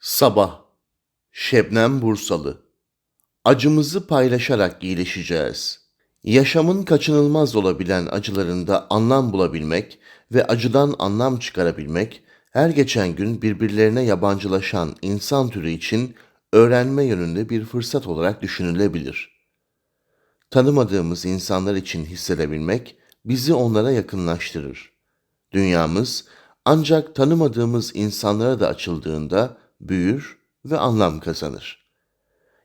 Sabah Şebnem Bursalı Acımızı paylaşarak iyileşeceğiz. Yaşamın kaçınılmaz olabilen acılarında anlam bulabilmek ve acıdan anlam çıkarabilmek, her geçen gün birbirlerine yabancılaşan insan türü için öğrenme yönünde bir fırsat olarak düşünülebilir. Tanımadığımız insanlar için hissedebilmek bizi onlara yakınlaştırır. Dünyamız ancak tanımadığımız insanlara da açıldığında büyür ve anlam kazanır.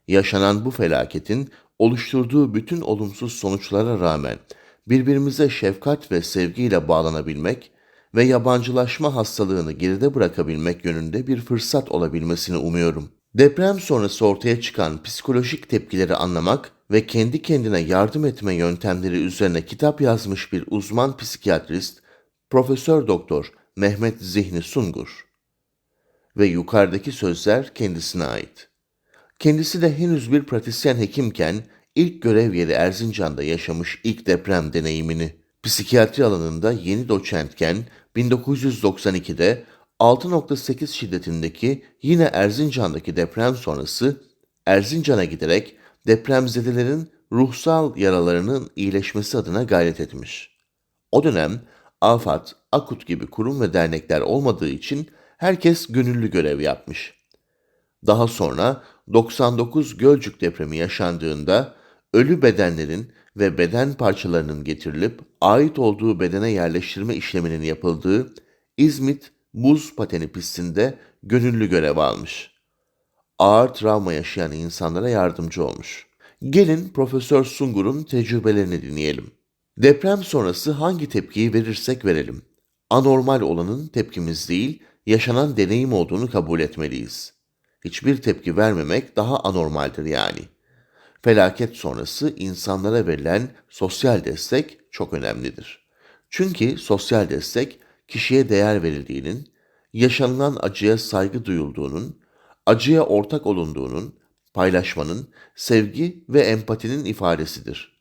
Yaşanan bu felaketin oluşturduğu bütün olumsuz sonuçlara rağmen birbirimize şefkat ve sevgiyle bağlanabilmek ve yabancılaşma hastalığını geride bırakabilmek yönünde bir fırsat olabilmesini umuyorum. Deprem sonrası ortaya çıkan psikolojik tepkileri anlamak ve kendi kendine yardım etme yöntemleri üzerine kitap yazmış bir uzman psikiyatrist Profesör Doktor Mehmet Zihni Sungur ve yukarıdaki sözler kendisine ait. Kendisi de henüz bir pratisyen hekimken ilk görev yeri Erzincan'da yaşamış ilk deprem deneyimini, psikiyatri alanında yeni doçentken 1992'de 6.8 şiddetindeki yine Erzincan'daki deprem sonrası Erzincan'a giderek depremzedelerin ruhsal yaralarının iyileşmesi adına gayret etmiş. O dönem AFAD, AKUT gibi kurum ve dernekler olmadığı için herkes gönüllü görev yapmış. Daha sonra 99 Gölcük depremi yaşandığında ölü bedenlerin ve beden parçalarının getirilip ait olduğu bedene yerleştirme işleminin yapıldığı İzmit Buz Pateni pistinde gönüllü görev almış. Ağır travma yaşayan insanlara yardımcı olmuş. Gelin Profesör Sungur'un tecrübelerini dinleyelim. Deprem sonrası hangi tepkiyi verirsek verelim. Anormal olanın tepkimiz değil, yaşanan deneyim olduğunu kabul etmeliyiz. Hiçbir tepki vermemek daha anormaldir yani. Felaket sonrası insanlara verilen sosyal destek çok önemlidir. Çünkü sosyal destek kişiye değer verildiğinin, yaşanılan acıya saygı duyulduğunun, acıya ortak olunduğunun, paylaşmanın, sevgi ve empatinin ifadesidir.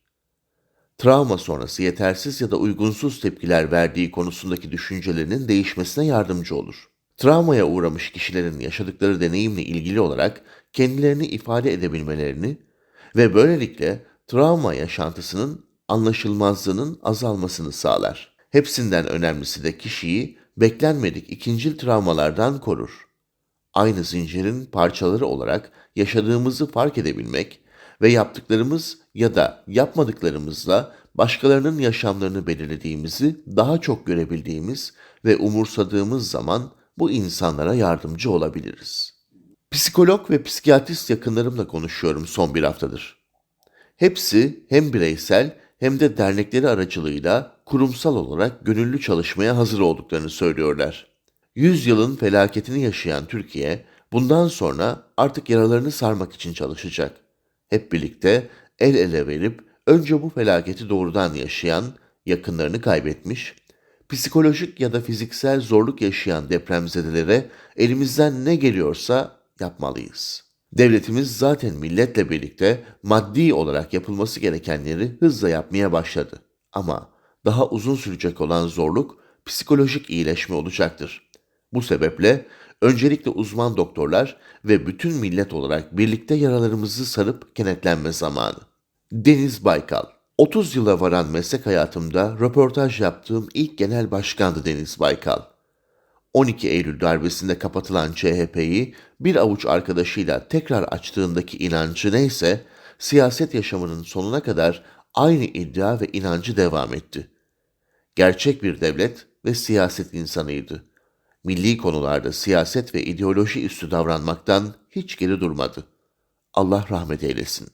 Travma sonrası yetersiz ya da uygunsuz tepkiler verdiği konusundaki düşüncelerinin değişmesine yardımcı olur. Travmaya uğramış kişilerin yaşadıkları deneyimle ilgili olarak kendilerini ifade edebilmelerini ve böylelikle travma yaşantısının anlaşılmazlığının azalmasını sağlar. Hepsinden önemlisi de kişiyi beklenmedik ikincil travmalardan korur. Aynı zincirin parçaları olarak yaşadığımızı fark edebilmek ve yaptıklarımız ya da yapmadıklarımızla başkalarının yaşamlarını belirlediğimizi daha çok görebildiğimiz ve umursadığımız zaman bu insanlara yardımcı olabiliriz. Psikolog ve psikiyatrist yakınlarımla konuşuyorum son bir haftadır. Hepsi hem bireysel hem de dernekleri aracılığıyla kurumsal olarak gönüllü çalışmaya hazır olduklarını söylüyorlar. Yüzyılın felaketini yaşayan Türkiye bundan sonra artık yaralarını sarmak için çalışacak. Hep birlikte el ele verip önce bu felaketi doğrudan yaşayan, yakınlarını kaybetmiş, psikolojik ya da fiziksel zorluk yaşayan depremzedelere elimizden ne geliyorsa yapmalıyız. Devletimiz zaten milletle birlikte maddi olarak yapılması gerekenleri hızla yapmaya başladı. Ama daha uzun sürecek olan zorluk psikolojik iyileşme olacaktır. Bu sebeple öncelikle uzman doktorlar ve bütün millet olarak birlikte yaralarımızı sarıp kenetlenme zamanı. Deniz Baykal 30 yıla varan meslek hayatımda röportaj yaptığım ilk genel başkandı Deniz Baykal. 12 Eylül darbesinde kapatılan CHP'yi bir avuç arkadaşıyla tekrar açtığındaki inancı neyse, siyaset yaşamının sonuna kadar aynı iddia ve inancı devam etti. Gerçek bir devlet ve siyaset insanıydı. Milli konularda siyaset ve ideoloji üstü davranmaktan hiç geri durmadı. Allah rahmet eylesin.